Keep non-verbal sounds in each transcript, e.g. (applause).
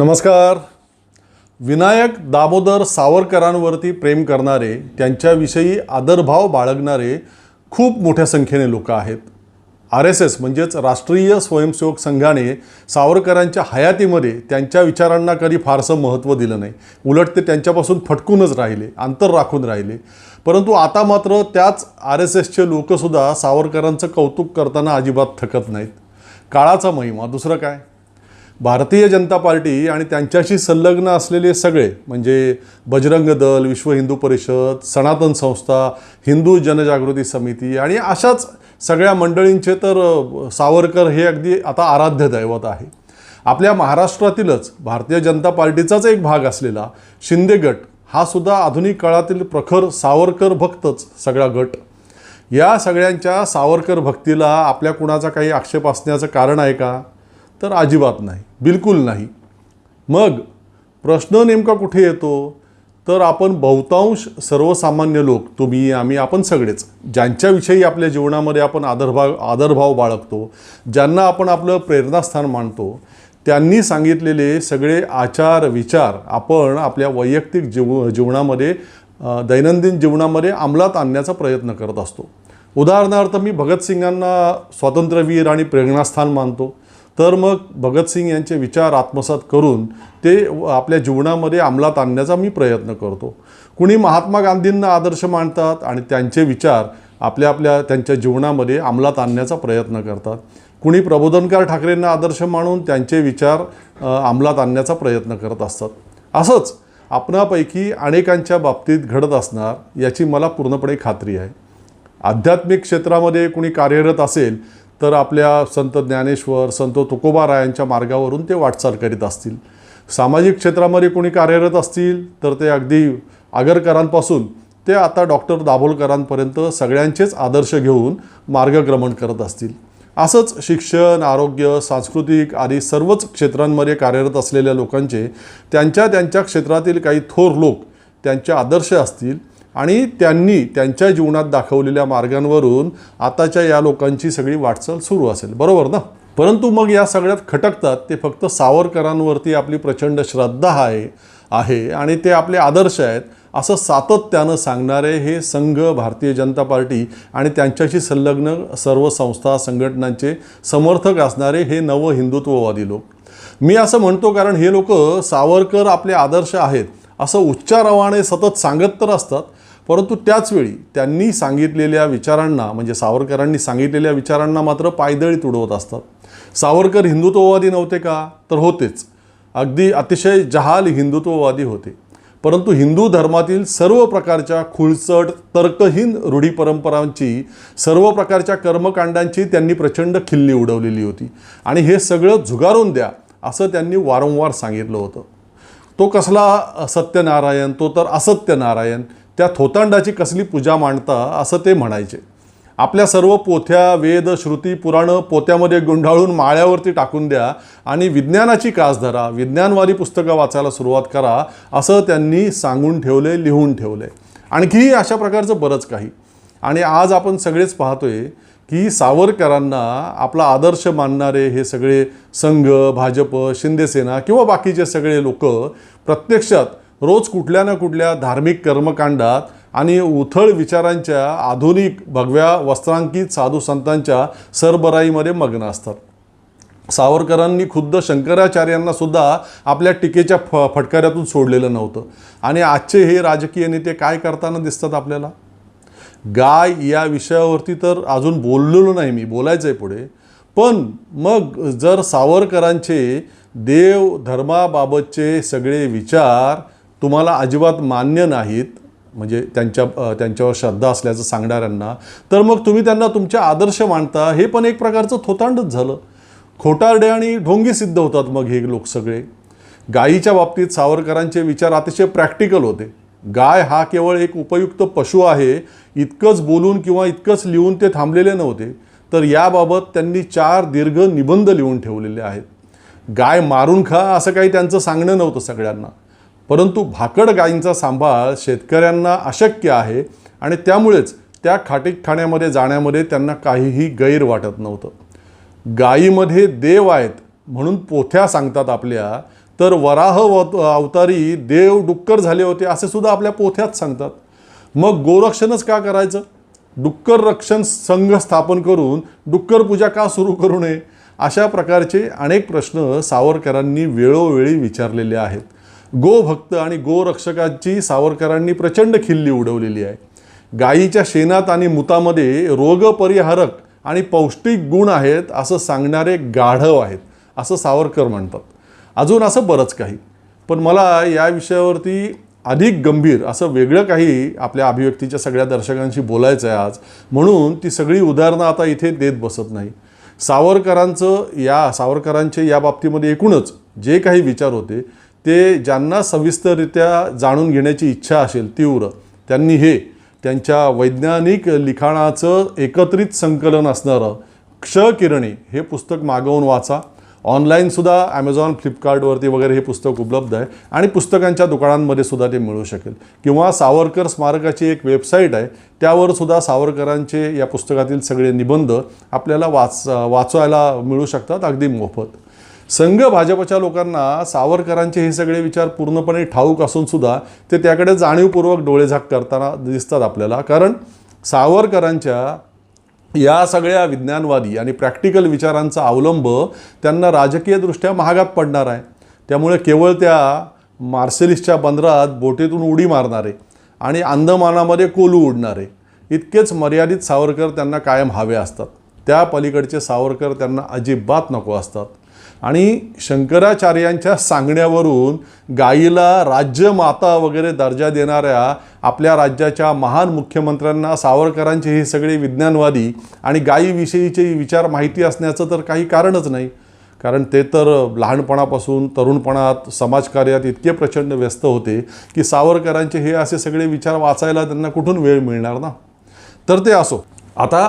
नमस्कार. विनायक दामोदर सावरकरांवरती प्रेम करणारे त्यांच्याविषयी आदरभाव बाळगणारे खूप मोठ्या संख्येने लोक आहेत. आर एस एस म्हणजेच राष्ट्रीय स्वयंसेवक संघाने सावरकरांच्या हयातीमध्ये त्यांच्या विचारांना कधी फारसं महत्त्व दिलं नाही. उलट ते त्यांच्यापासून फटकूनच राहिले अंतर राखून राहिले. परंतु आता मात्र त्याच आर एस एसचे लोकसुद्धा सावरकरांचं कौतुक करताना अजिबात थकत नाहीत. काळाचा महिमा दुसरं काय? भारतीय जनता पार्टी आणि त्यांच्याशी संलग्न असलेले सगळे म्हणजे बजरंग दल विश्व हिंदू परिषद सनातन संस्था हिंदू जनजागृती समिती आणि अशाच सगळ्या मंडळींचे तर सावरकर हे अगदी आता आराध्य दैवत आहे. आपल्या महाराष्ट्रातीलच भारतीय जनता पार्टीचाच एक भाग असलेला शिंदे गट हा सुद्धा आधुनिक काळातील प्रखर सावरकर भक्तच सगळा गट. या सगळ्यांच्या सावरकर भक्तीला आपल्या कुणाचा काही आक्षेप असण्याचं कारण आहे का? तर अजिबात नाही बिलकुल नाही. मग प्रश्न नेमका कुठे येतो? तर आपण बहुतांश सर्वसामान्य लोक तुम्ही आम्ही आपण सगळेच ज्यांच्याविषयी आपल्या जीवनामध्ये आपण आदरभाव आदरभाव बाळगतो ज्यांना आपण आपलं प्रेरणास्थान मानतो त्यांनी सांगितलेले सगळे आचार विचार आपण आपल्या वैयक्तिक जीव जीवनामध्ये दैनंदिन जीवनामध्ये अंमलात आणण्याचा प्रयत्न करत असतो. उदाहरणार्थ मी भगतसिंगांना स्वातंत्र्यवीर आणि प्रेरणास्थान मानतो. तर मग भगतसिंग यांचे विचार आत्मसात करून ते आपल्या जीवनामध्ये अंमलात आणण्याचा मी प्रयत्न करतो. कुणी महात्मा गांधींना आदर्श मानतात आणि त्यांचे विचार आपल्या आपल्या त्यांच्या जीवनामध्ये अंमलात आणण्याचा प्रयत्न करतात. कुणी प्रबोधनकार ठाकरेंना आदर्श मानून त्यांचे विचार अंमलात आणण्याचा प्रयत्न करत असतात. असंच आपणापैकी अनेकांच्या बाबतीत घडत असणार याची मला पूर्णपणे खात्री आहे. आध्यात्मिक क्षेत्रामध्ये कुणी कार्यरत असेल तर आपल्या संत ज्ञानेश्वर संत तुकोबारायांच्या मार्गावरून ते वाटचाल करीत असतील. सामाजिक क्षेत्रामध्ये कोणी कार्यरत असतील तर ते अगदी आगरकरांपासून ते आता डॉक्टर दाभोलकरांपर्यंत सगळ्यांचेच आदर्श घेऊन मार्गक्रमण करत असतील. असंच शिक्षण आरोग्य सांस्कृतिक आदी सर्वच क्षेत्रांमध्ये कार्यरत असलेल्या लोकांचे त्यांच्या त्यांच्या क्षेत्रातील काही थोर लोक त्यांचे आदर्श असतील आणि त्यांनी त्यांच्या जीवनात दाखवलेल्या मार्गांवरून आताच्या या लोकांची सगळी वाटचाल सुरू असेल. बरोबर ना? परंतु मग या सगळ्यात खटकतात ते फक्त सावरकरांवरती आपली प्रचंड श्रद्धा आहे आहे आणि ते आपले आदर्श आहेत असं सातत्यानं सांगणारे हे संघ भारतीय जनता पार्टी आणि त्यांच्याशी संलग्न सर्व संस्था संघटनांचे समर्थक असणारे हे नव हिंदुत्ववादी लोक. मी असं म्हणतो कारण हे लोक सावरकर आपले आदर्श आहेत असं उच्चारवाने सतत सांगत तर असतात परंतु त्याचवेळी त्यांनी सांगितलेल्या विचारांना म्हणजे सावरकरांनी सांगितलेल्या विचारांना मात्र पायदळी तुडवत असतात. सावरकर हिंदुत्ववादी नव्हते का? तर होतेच. अगदी अतिशय जहाल हिंदुत्ववादी होते. परंतु हिंदू धर्मातील सर्व प्रकारच्या खुळचट तर्कहीन रूढी परंपरांची सर्व प्रकारच्या कर्मकांडांची त्यांनी प्रचंड खिल्ली उडवलेली होती. आणि हे सगळं झुगारून द्या असं त्यांनी वारंवार सांगितलं होतं. तो कसला सत्यनारायण? तो तर असत्यनारायण. त्या थोतांडाची कसली पूजा मांडता असं ते म्हणायचे. आपल्या सर्व पोथ्या वेद श्रुती पुराणं पोत्यामध्ये गुंडाळून माळ्यावरती टाकून द्या आणि विज्ञानाची कास धरा विज्ञानवादी पुस्तकं वाचायला सुरुवात करा असं त्यांनी सांगून ठेवले लिहून ठेवले. आणखीही अशा प्रकारचं बरंच काही. आणि आज आपण सगळेच पाहतोय की सावरकरांना आपला आदर्श मानणारे हे सगळे संघ भाजप शिंदेसेना किंवा बाकीचे सगळे लोक प्रत्यक्षात रोज कुठल्या ना कुठल्या धार्मिक कर्मकांडात आणि उथळ विचारांच्या आधुनिक भगव्या वस्त्रांकित साधू संतांच्या सरबराईमध्ये मग्न असतात. सावरकरांनी खुद्द शंकराचार्यांना सुद्धा आपल्या टीकेच्या फ फटकाऱ्यातून सोडलेलं नव्हतं. आणि आजचे हे राजकीय नेते काय करताना दिसतात आपल्याला? गाय या विषयावरती तर अजून बोललेलो नाही मी बोलायचं आहे पुढे. पण मग जर सावरकरांचे देव धर्माबाबतचे सगळे विचार तुम्हाला अजिबात मान्य नाहीत म्हणजे त्यांच्या त्यांच्यावर श्रद्धा असल्याचं सांगणाऱ्यांना तर मग तुम्ही त्यांना तुमचे आदर्श मानता हे पण एक प्रकारचं थोतांडच झालं. खोटारडे आणि ढोंगी सिद्ध होतात मग हे लोक सगळे. गायीच्या बाबतीत सावरकरांचे विचार अतिशय प्रॅक्टिकल होते. गाय हा केवळ एक उपयुक्त पशु आहे इतकंच बोलून किंवा इतकंच लिहून ते थांबलेले नव्हते तर याबाबत त्यांनी चार दीर्घ निबंध लिहून ठेवलेले आहेत. गाय मारून खा असं काही त्यांचं सांगणं नव्हतं सगळ्यांना. परंतु भाकड गायींचा सांभाळ शेतकऱ्यांना अशक्य आहे आणि त्यामुळेच त्या खाटीकखान्यामध्ये जाण्यामध्ये त्यांना काहीही गैर वाटत नव्हतं. गायीमध्ये देव आहेत म्हणून पोथ्या सांगतात आपल्या तर वराह अवतारी देव डुक्कर झाले होते असे सुद्धा आपल्या पोथ्यात सांगतात. मग गोरक्षणच का करायचं? डुक्कर रक्षण संघ स्थापन करून डुक्कर पूजा का सुरू करू नये? अशा प्रकारचे अनेक प्रश्न सावरकरांनी वेळोवेळी विचारलेले आहेत. गोभक्त आणि गोरक्षकांची सावरकरांनी प्रचंड खिल्ली उडवलेली आहे. गायीच्या शेणात आणि मुतामध्ये रोगपरिहारक आणि पौष्टिक गुण आहेत असं सांगणारे गाढव आहेत असं सावरकर म्हणतात. अजून असं बरंच काही. पण मला या विषयावरती अधिक गंभीर असं वेगळं काही आपल्या अभिव्यक्तीच्या सगळ्या दर्शकांशी बोलायचं आहे आज. म्हणून ती सगळी उदाहरणं आता इथे देत बसत नाही. सावरकरांचं या सावरकरांचे या बाबतीमध्ये एकूणच जे काही विचार होते ते ज्यांना सविस्तररित्या जाणून घेण्याची इच्छा असेल तीव्र त्यांनी हे त्यांच्या वैज्ञानिक लिखाणाचं एकत्रित संकलन असणारं क्षकिरणी हे पुस्तक मागवून वाचा. ऑनलाईनसुद्धा ॲमेझॉन फ्लिपकार्टवरती वगैरे हे पुस्तक उपलब्ध आहे आणि पुस्तकांच्या दुकानांमध्ये सुद्धा ते मिळू शकेल. किंवा सावरकर स्मारकाची एक वेबसाईट आहे त्यावर सुद्धा सावरकरांचे या पुस्तकातील सगळे निबंध आपल्याला वाच वाचायला मिळू शकतात अगदी मोफत. संघ भाजपच्या लोकांना सावरकरांचे हे सगळे विचार पूर्णपणे ठाऊक असून सुद्धा ते त्याकडे जाणीवपूर्वक डोळेझाक करताना दिसतात आपल्याला. कारण सावरकरांच्या या सगळ्या विज्ञानवादी आणि प्रॅक्टिकल विचारांचा अवलंब त्यांना राजकीयदृष्ट्या महागात पडणार आहे. त्यामुळे केवळ त्या मार्सेलिसच्या बंदरात बोटीतून उडी मारणारे आणि अंदमानामध्ये कोलू उडणारे इतकेच मर्यादित सावरकर त्यांना कायम हवे असतात. त्या पलीकडचे सावरकर त्यांना अजिबात नको असतात. आणि शंकराचार्यांच्या सांगण्यावरून गायीला राज्यमाता वगैरे दर्जा देणाऱ्या आपल्या राज्याच्या महान मुख्यमंत्र्यांना सावरकरांचे हे सगळे विज्ञानवादी आणि गायीविषयीचे विचार माहिती असण्याचं तर काही कारणच नाही. कारण ते तर लहानपणापासून तरुणपणात समाजकार्यात इतके प्रचंड व्यस्त होते की सावरकरांचे हे असे सगळे विचार वाचायला त्यांना कुठून वेळ मिळणार ना? तर ते असो. आता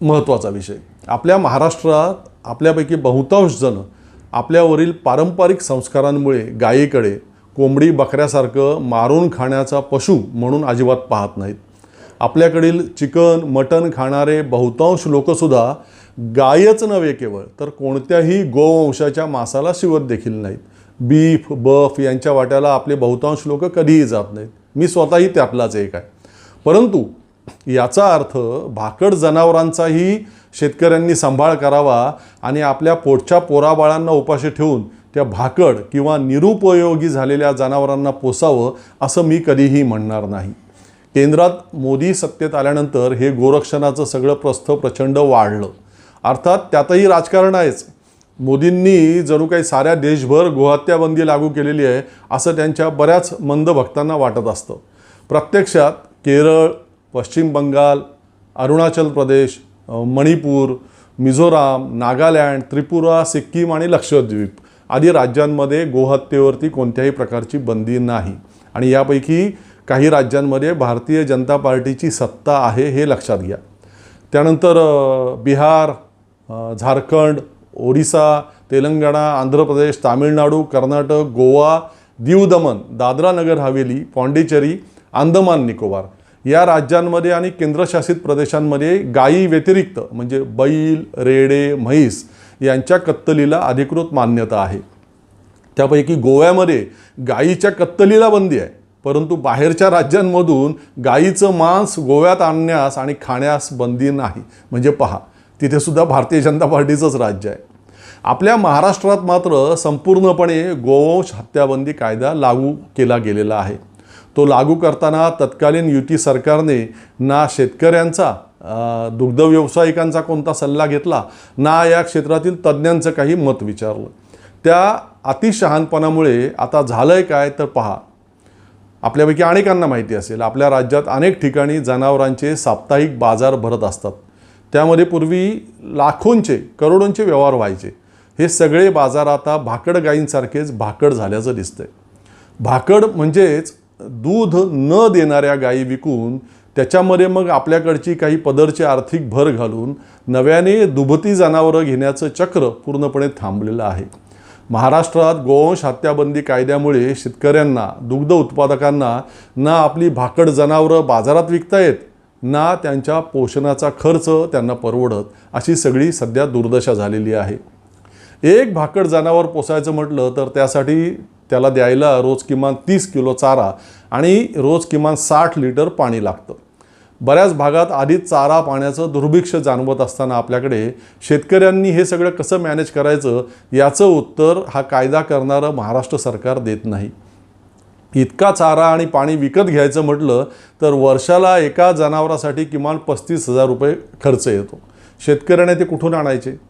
महत्त्वाचा विषय. आपल्या महाराष्ट्रात आपल्यापैकी बहुतांश जणं आपल्यावरील पारंपरिक संस्कारांमुळे गायीकडे कोंबडी बकऱ्यासारखं मारून खाण्याचा पशु म्हणून अजिबात पाहत नाहीत. आपल्याकडील चिकन मटण खाणारे बहुतांश लोकसुद्धा गायच नव्हे केवळ तर कोणत्याही गोवंशाच्या मासाला शिवत देखील नाहीत. बीफ बफ यांच्या वाट्याला आपले बहुतांश लोक कधीही जात नाहीत. मी स्वतःही त्यातलाच एक आहे. परंतु याचा अर्थ भाकड जनावरांचाही शेतकऱ्यांनी सांभाळ करावा आणि आपल्या पोटच्या पोराबाळांना उपाशी ठेवून त्या भाकड किंवा निरुपयोगी झालेल्या जनावरांना पोसावं असं मी कधीही म्हणणार नाही. केंद्रात मोदी सत्तेत आल्यानंतर हे गोरक्षणाचं सगळं प्रस्थ प्रचंड वाढलं. अर्थात त्यातही राजकारण आहेच. मोदींनी जणू काही साऱ्या देशभर गोहत्याबंदी लागू केलेली आहे असं त्यांच्या बऱ्याच मंद भक्तांना वाटत असतं. प्रत्यक्षात केरळ पश्चिम बंगाल अरुणाचल प्रदेश मणिपूर मिझोराम नागालँड त्रिपुरा सिक्कीम आणि लक्षद्वीप आदी राज्यांमध्ये गोहत्येवरती कोणत्याही प्रकारची बंदी नाही. आणि यापैकी काही राज्यांमध्ये भारतीय जनता पार्टीची सत्ता आहे हे लक्षात घ्या. त्यानंतर बिहार झारखंड ओडिसा तेलंगणा आंध्र प्रदेश तामिळनाडू कर्नाटक गोवा दीव दमन दादरा नगर हवेली पॉंडिचेरी अंदमान निकोबार या राज्यांमध्ये आणि केंद्रशासित प्रदेशांमध्ये गायी व्यतिरिक्त म्हणजे बैल रेडे म्हैस यांच्या कत्तलीला अधिकृत मान्यता आहे. त्यापैकी गोव्यामध्ये गायीच्या कत्तलीला बंदी आहे. परंतु बाहेरच्या राज्यांमधून गायीचं मांस गोव्यात आणण्यास आणि खाण्यास बंदी नाही. म्हणजे पहा तिथेसुद्धा भारतीय जनता पार्टीचंच राज्य आहे. आपल्या महाराष्ट्रात मात्र संपूर्णपणे गोवंश हत्याबंदी कायदा लागू केला गेलेला आहे. तो लागू करताना तत्कालीन युती सरकारने ना शेतकऱ्यांचा दुग्ध व्यावसायिकांचा कोणता सल्ला घेतला ना या क्षेत्रातील तज्ज्ञांचं काही मत विचारलं. त्या अतिशहानपणामुळे आता झालंय काय तर पहा. आपल्यापैकी अनेकांना माहिती असेल आपल्या राज्यात अनेक ठिकाणी जनावरांचे साप्ताहिक बाजार भरत असतात. त्यामध्ये पूर्वी लाखोंचे करोडोंचे व्यवहार व्हायचे. हे सगळे बाजार आता भाकड गायींसारखेच भाकड झाल्याचं दिसतंय. भाकड म्हणजेच दूध न देणाऱ्या गायी विकून त्याच्यामध्ये मग आपल्याकडची काही पदरची आर्थिक भर घालून नव्याने दुभती जनावरं घेण्याचं चक्र पूर्णपणे थांबलेलं आहे. महाराष्ट्रात गोवंश हत्याबंदी कायद्यामुळे शेतकऱ्यांना दुग्ध उत्पादकांना ना आपली भाकड जनावरं बाजारात विकता येत ना त्यांच्या पोषणाचा खर्च त्यांना परवडत अशी सगळी सध्या दुर्दशा झालेली आहे. एक भाकड जनावर पोसायचं म्हटलं तर त्यासाठी त्याला द्यायला रोज किमान तीस किलो चारा आणि रोज किमान साठ लिटर पाणी लागतं. बऱ्याच भागात आधीच चारा पाण्याचं दुर्भिक्ष जाणवत असताना आपल्याकडे शेतकऱ्यांनी हे सगळं कसं मॅनेज करायचं याचं उत्तर हा कायदा करणारं महाराष्ट्र सरकार देत नाही. इतका चारा आणि पाणी विकत घ्यायचं म्हटलं तर वर्षाला एका जनावरासाठी किमान पस्तीस हजार रुपये खर्च येतो. शेतकऱ्याने ते कुठून आणायचे?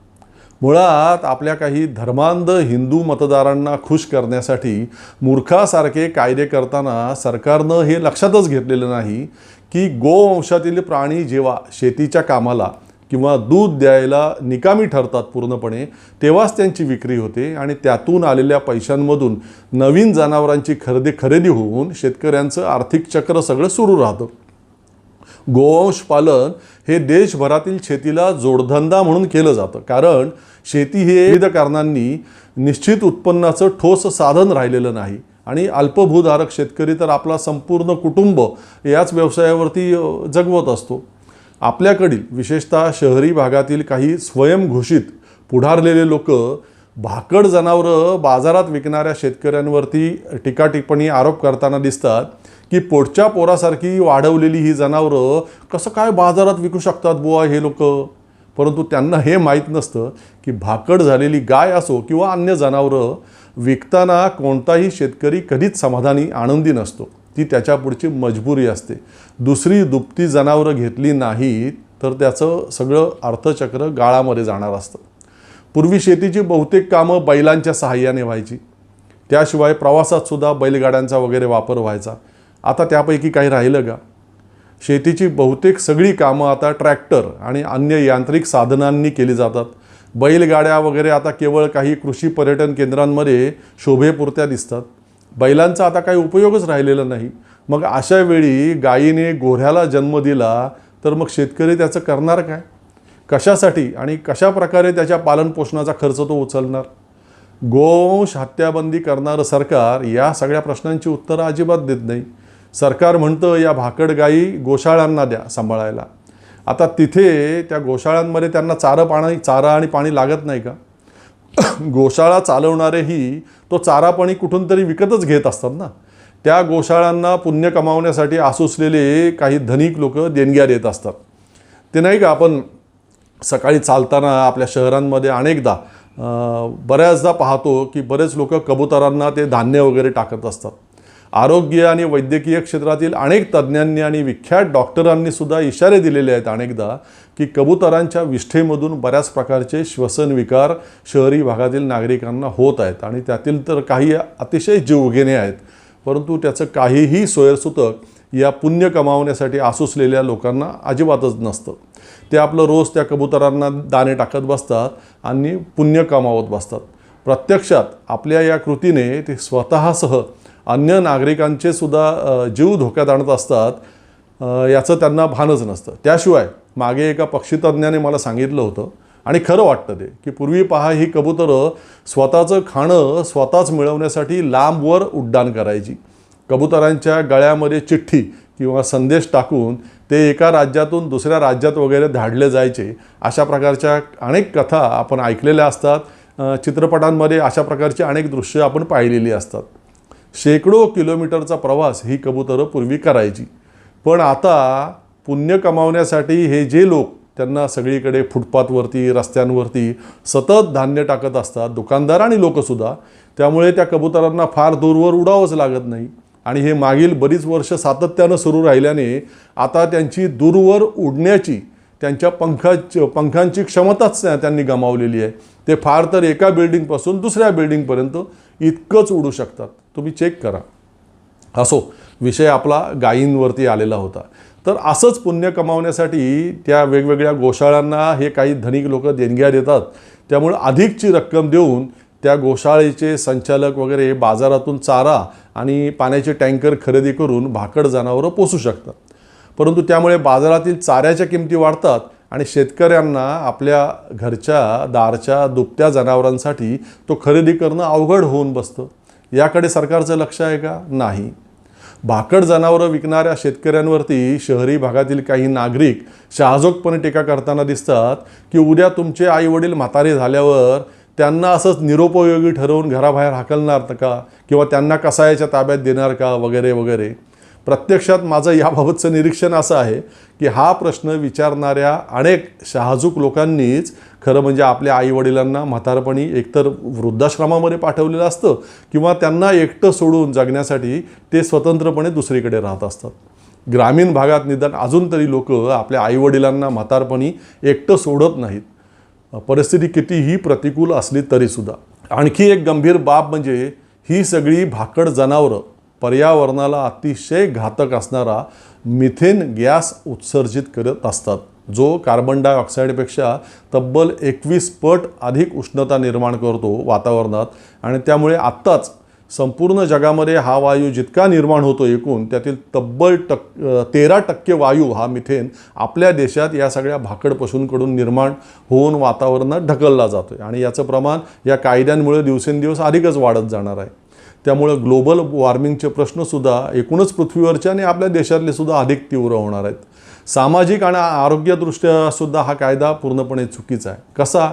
मुळात आपल्या काही धर्मांध हिंदू मतदारांना खुश करण्यासाठी मूर्खासारखे कायदे करताना सरकारनं हे लक्षातच घेतलेलं नाही की गोवंशातील प्राणी जेव्हा शेतीच्या कामाला किंवा दूध द्यायला निकामी ठरतात पूर्णपणे तेव्हाच त्यांची विक्री होते आणि त्यातून आलेल्या पैशांमधून नवीन जनावरांची खरेदी खरेदी होऊन शेतकऱ्यांचं आर्थिक चक्र सगळं सुरू राहतं. गोवंश पालन हे देशभरातील शेतीला जोडधंदा म्हणून केलं जातं. कारण शेती हे विविध कारणांनी निश्चित उत्पन्नाचं ठोस साधन राहिलेलं नाही. आणि अल्पभूधारक शेतकरी तर आपला संपूर्ण कुटुंब याच व्यवसायावरती जगवत असतो. आपल्याकडील विशेषतः शहरी भागातील काही स्वयंघोषित पुढारलेले लोक भाकड जनावरं बाजारात विकणाऱ्या शेतकऱ्यांवरती टीकाटिप्पणी आरोप करताना दिसतात की पोटच्या पोरासारखी वाढवलेली ही जनावरं कसं काय बाजारात विकू शकतात बुवा हे लोक? परंतु त्यांना हे माहीत नसतं की भाकड झालेली गाय असो किंवा अन्य जनावरं विकताना कोणताही शेतकरी कधीच समाधानी आनंदी नसतो. ती त्याच्या पुढची मजबुरी असते. दुसरी दुपती जनावरं घेतली नाहीत तर त्याचं सगळं अर्थचक्र गाळामध्ये जाणार असतं. पूर्वी शेतीची बहुतेक कामं बैलांच्या सहाय्याने व्हायची. त्याशिवाय प्रवासातसुद्धा बैलगाड्यांचा वगैरे वापर व्हायचा. आता त्यापैकी काही राहिलं का? शेतीची बहुतेक सगळी कामं आता ट्रॅक्टर आणि अन्य यांत्रिक साधनांनी केली जातात. बैलगाड्या वगैरे आता केवळ काही कृषी पर्यटन केंद्रांमध्ये शोभेपुरत्या दिसतात. बैलांचा आता काही उपयोगच राहिलेला नाही. मग अशा वेळी गायीने गोऱ्याला जन्म दिला तर मग शेतकरी त्याचं करणार काय? कशासाठी आणि कशा प्रकारे त्याच्या पालनपोषणाचा खर्च तो उचलणार? गोवंश हत्याबंदी करणारं सरकार या सगळ्या प्रश्नांची उत्तरं अजिबात देत नाही. सरकार म्हणतं या भाकड गाई गोशाळांना द्या सांभाळायला. आता तिथे त्या गोशाळांमध्ये त्यांना चारं पाणी चारा आणि पाणी लागत नाही का? (coughs) गोशाळा चालवणारेही तो चारा पाणी कुठून तरी विकतच घेत असतात ना? त्या गोशाळांना पुण्य कमावण्यासाठी आसुसलेले काही धनिक लोक देणग्या देत असतात. ते नाही का आपण सकाळी चालताना आपल्या शहरांमध्ये अनेकदा बऱ्याचदा पाहतो की बरेच लोक कबुतरांना ते धान्य वगैरे टाकत असतात. आरोग्य आणि वैद्यकीय क्षेत्रातील अनेक तज्ज्ञांनी आणि विख्यात डॉक्टरांनी सुद्धा इशारे दिलेले आहेत अनेकदा की कबुतरांच्या विष्ठेमधून बऱ्याच प्रकारचे श्वसन विकार शहरी भागातील नागरिकांना होत आहेत. आणि त्यातील तर काही अतिशय जीवघेणे आहेत. परंतु त्याचं काहीही सोयरसुतक या पुण्य कमावण्यासाठी आसुसलेल्या लोकांना अजिबातच नसतं. ते आपलं रोज त्या कबुतरांना दाणे टाकत बसतात आणि पुण्य कमावत बसतात. प्रत्यक्षात आपल्या या कृतीने ते स्वतःसह अन्य नागरिकांचे सुद्धा जीव धोक्यात आणत असतात याचं त्यांना भानच नसतं. त्याशिवाय मागे एका पक्षीतज्ञाने मला सांगितलं होतं आणि खरं वाटतं ते की पूर्वी पहा ही कबुतरं स्वतःचं खाणं स्वतःच मिळवण्यासाठी लांबवर उड्डाण करायची. कबुतरांच्या गळ्यामध्ये चिठ्ठी किंवा संदेश टाकून ते एका राज्यातून दुसऱ्या राज्यात वगैरे धाडले जायचे. अशा प्रकारच्या अनेक कथा आपण ऐकलेल्या असतात. चित्रपटांमध्ये अशा प्रकारची अनेक दृश्य आपण पाहिलेली असतात. शेकडो किलोमीटरचा प्रवास ही कबुतरं पूर्वी करायची. पण आता पुण्य कमावण्यासाठी हे जे लोक त्यांना सगळीकडे फुटपाथवरती रस्त्यांवरती सतत धान्य टाकत असतात दुकानदार आणि लोकसुद्धा त्यामुळे त्या कबुतरांना फार दूरवर उडावंच लागत नाही. आणि हे मागील बरीच वर्ष सातत्यानं सुरू राहिल्याने आता त्यांची दूरवर उडण्याची त्यांच्या पंखा पंखांची क्षमताच त्यांनी गमावलेली आहे. ते फार तर एका बिल्डिंगपासून दुसऱ्या बिल्डिंगपर्यंत इतकंच उडू शकतात. तुम्ही चेक करा. असो विषय आपला गायींवरती आलेला होता. तर असंच पुण्य कमावण्यासाठी त्या वेगवेगळ्या गोशाळांना हे काही धनिक लोक देणग्या देतात. त्यामुळे अधिकची रक्कम देऊन त्या गोशाळेचे संचालक वगैरे बाजारातून चारा आणि पाण्याचे टँकर खरेदी करून भाकड जनावरं पोसू शकतात. परंतु त्यामुळे बाजारातील चाऱ्याच्या किमती वाढतात आणि शेतकऱ्यांना आपल्या घरच्या दारच्या दुभत्या जनावरांसाठी तो खरेदी करणं अवघड होऊन बसतं. याकडे सरकारचं लक्ष आहे का? नाही. भाकड जनावरं विकणाऱ्या शेतकऱ्यांवरती शहरी भागातील काही नागरिक शहाजोगपणे टीका करताना दिसतात की उद्या तुमचे आई वडील म्हातारे झाल्यावर त्यांना असंच निरुपयोगी ठरवून घराबाहेर हाकलणार का? किंवा त्यांना कसायाच्या ताब्यात देणार का? वगैरे वगैरे. प्रत्यक्षात माझं याबाबतचं निरीक्षण असं आहे की हा प्रश्न विचारणाऱ्या अनेक शहाजूक लोकांनीच खरं म्हणजे आपल्या आईवडिलांना म्हातारपणी एकतर वृद्धाश्रमामध्ये पाठवलेलं असतं किंवा त्यांना एकटं सोडून जगण्यासाठी ते स्वतंत्रपणे दुसरीकडे राहत असतात. ग्रामीण भागात निदान अजून तरी लोक आपल्या आईवडिलांना म्हातारपणी एकटं सोडत नाहीत. परिस्थिती कितीही प्रतिकूल असली तरीसुद्धा. आणखी एक गंभीर बाब म्हणजे ही सगळी भाकड जनावरं पर्यावरणाला अतिशय घातक असणारा मिथेन गॅस उत्सर्जित करत असतात जो कार्बन डायऑक्साईडपेक्षा तब्बल एकवीस पट अधिक उष्णता निर्माण करतो वातावरणात. आणि त्यामुळे आत्ताच संपूर्ण जगामध्ये हा वायू जितका निर्माण होतो एकूण त्यातील तब्बल टक् तेरा टक्के वायू हा मिथेन आपल्या देशात या सगळ्या भाकड पशूंकडून निर्माण होऊन वातावरणात ढकलला जातो आहे आणि याचं प्रमाण या कायद्यांमुळे दिवसेंदिवस अधिकच वाढत जाणार आहे. त्यामुळं ग्लोबल वॉर्मिंगचे प्रश्नसुद्धा एकूणच पृथ्वीवरचे आणि आपल्या देशातले सुद्धा अधिक तीव्र होणार आहेत. सामाजिक आणि आरोग्यदृष्ट्यासुद्धा हा कायदा पूर्णपणे चुकीचा आहे. कसा?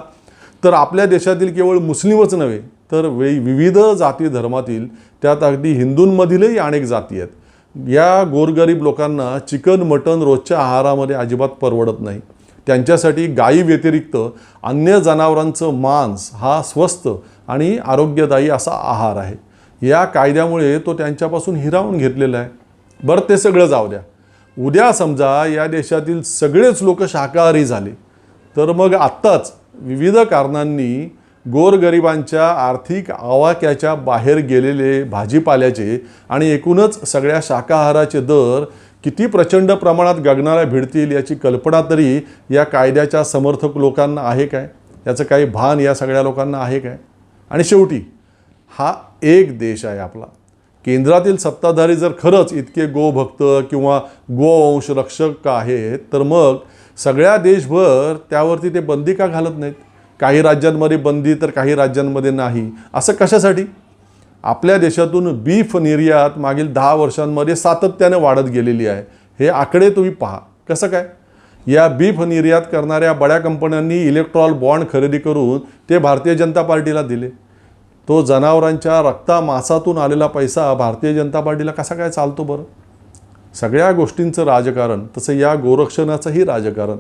तर आपल्या देशातील केवळ मुस्लिमच नव्हे तर वे विविध जाती धर्मातील त्यात अगदी हिंदूंमधीलही अनेक जाती आहेत. या गोरगरीब लोकांना चिकन मटन रोजच्या आहारामध्ये अजिबात परवडत नाही. त्यांच्यासाठी गायी व्यतिरिक्त अन्य जनावरांचं मांस हा स्वस्त आणि आरोग्यदायी असा आहार आहे. या कायद्यामुळे तो त्यांच्यापासून हिरावून घेतलेला आहे. बरं ते सगळं जाऊ द्या. उद्या समजा या देशातील सगळेच लोक शाकाहारी झाले. तर मग आत्ताच विविध कारणांनी गोरगरिबांच्या आर्थिक आवाक्याच्या बाहेर गेलेले भाजीपाल्याचे आणि एकूणच सगळ्या शाकाहाराचे दर किती प्रचंड प्रमाणात गगनाला भिडतील याची कल्पना तरी या कायद्याच्या समर्थक लोकांना आहे काय? याचं काही भान या सगळ्या लोकांना आहे काय? आणि शेवटी हा एक देश आहे आपला. केंद्रातील सत्ताधारी जर खरंच इतके गोभक्त किंवा गोवंश रक्षक आहेत तर मग सगळ्या देशभर त्यावरती ते बंदी का घालत नाहीत? काही राज्यांमध्ये बंदी तर काही राज्यांमध्ये नाही. असं कशासाठी? आपल्या देशातून बीफ निर्यात मागील दहा वर्षांमध्ये सातत्याने वाढत गेलेली आहे. हे आकडे तुम्ही पहा. कसं काय? या बीफ निर्यात करणाऱ्या बड्या कंपन्यांनी इलेक्ट्रॉल बॉन्ड खरेदी करून ते भारतीय जनता पार्टीला दिले. तो जनावरांच्या रक्तामासातून आलेला पैसा भारतीय जनता पार्टीला कसा काय चालतो बरं? सगळ्या गोष्टींचं राजकारण तसं या गोरक्षणाचंही राजकारण.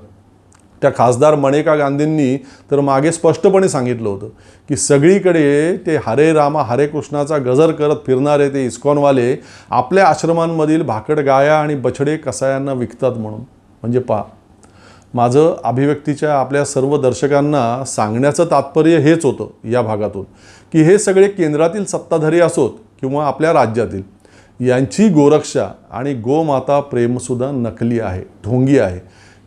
त्या खासदार मणेका गांधींनी तर मागे स्पष्टपणे सांगितलं होतं की सगळीकडे ते हरे रामा हरे कृष्णाचा गजर करत फिरणारे ते इस्कॉनवाले आपल्या आश्रमांमधील भाकड गाया आणि बछडे कसायांना विकतात म्हणून. म्हणजे पहा माझं अभिव्यक्तीच्या आपल्या सर्व दर्शकांना सांगण्याचं तात्पर्य हेच होतं या भागातून. की हे सगळे केंद्रातील सत्ताधारी असोत किंवा आपल्या राज्यातील यांची गोरक्षा आणि गोमाता प्रेमसुद्धा नकली आहे ढोंगी आहे.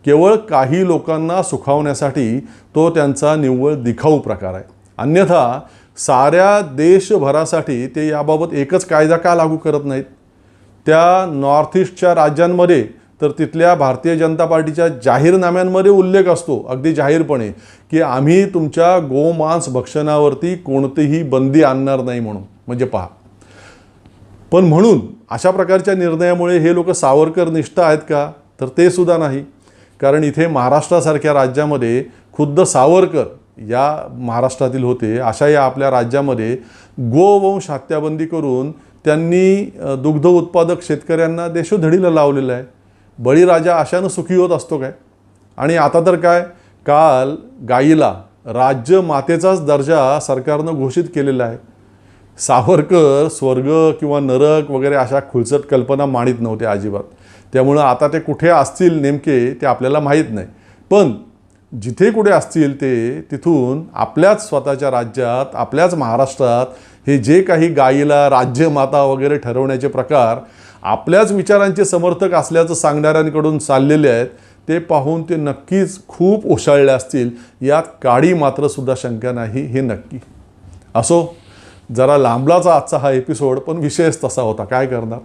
केवळ काही लोकांना सुखावण्यासाठी तो त्यांचा निव्वळ दिखाऊ प्रकार आहे. अन्यथा साऱ्या देशभरासाठी ते याबाबत एकच कायदा का लागू करत नाहीत? त्या नॉर्थ ईस्टच्या राज्यांमध्ये तर तिथल्या भारतीय जनता पार्टीच्या जाहीरनाम्यांमध्ये उल्लेख असतो अगदी जाहीरपणे की आम्ही तुमच्या गोमांस भक्षणावरती कोणतीही बंदी आणणार नाही म्हणून. म्हणजे पहा. पण म्हणून अशा प्रकारच्या निर्णयामुळे हे लोक सावरकर निष्ठ आहेत का? तर ते सुद्धा नाही. कारण इथे महाराष्ट्रासारख्या राज्यामध्ये खुद्द सावरकर या महाराष्ट्रातील होते. अशा या आपल्या राज्यामध्ये गोवंश हत्याबंदी करून त्यांनी दुग्ध उत्पादक शेतकऱ्यांना देशोधडीला लावलेलं आहे. बळीराजा अशानं सुखी होत असतो काय? आणि आता तर काय? काल गाईला राज्य मातेचाच दर्जा सरकारनं घोषित केलेला आहे. सावरकर स्वर्ग किंवा नरक वगैरे अशा खुलसट कल्पना मांडित नव्हते अजिबात. त्यामुळं आता ते कुठे असतील नेमके ते आपल्याला माहीत नाही. पण जिथे कुठे असतील ते तिथून आपल्याच स्वतःच्या राज्यात आपल्याच महाराष्ट्रात हे जे काही गायीला राज्यमाता वगैरे ठरवण्याचे प्रकार आपल्याच विचारांचे समर्थक असल्याचं सांगणाऱ्यांकडून चाललेले आहेत ते पाहून ते नक्कीच खूप ओशाळले असतील. यात काडी मात्र सुद्धा शंका नाही हे नक्की. असो जरा लांबलाचा आजचा हा एपिसोड पण विषयच तसा होता. काय करणार?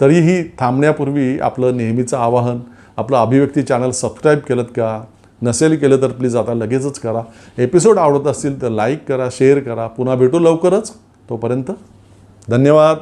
तरीही थांबण्यापूर्वी आपलं नेहमीचं आवाहन आपलं अभिव्यक्ती चॅनल सबस्क्राईब केलं का? नसेल केलं तर प्लीज आता लगेचच करा. एपिसोड आवडत असतील तर लाईक करा शेअर करा. पुन्हा भेटू लवकरच. तोपर्यंत धन्यवाद.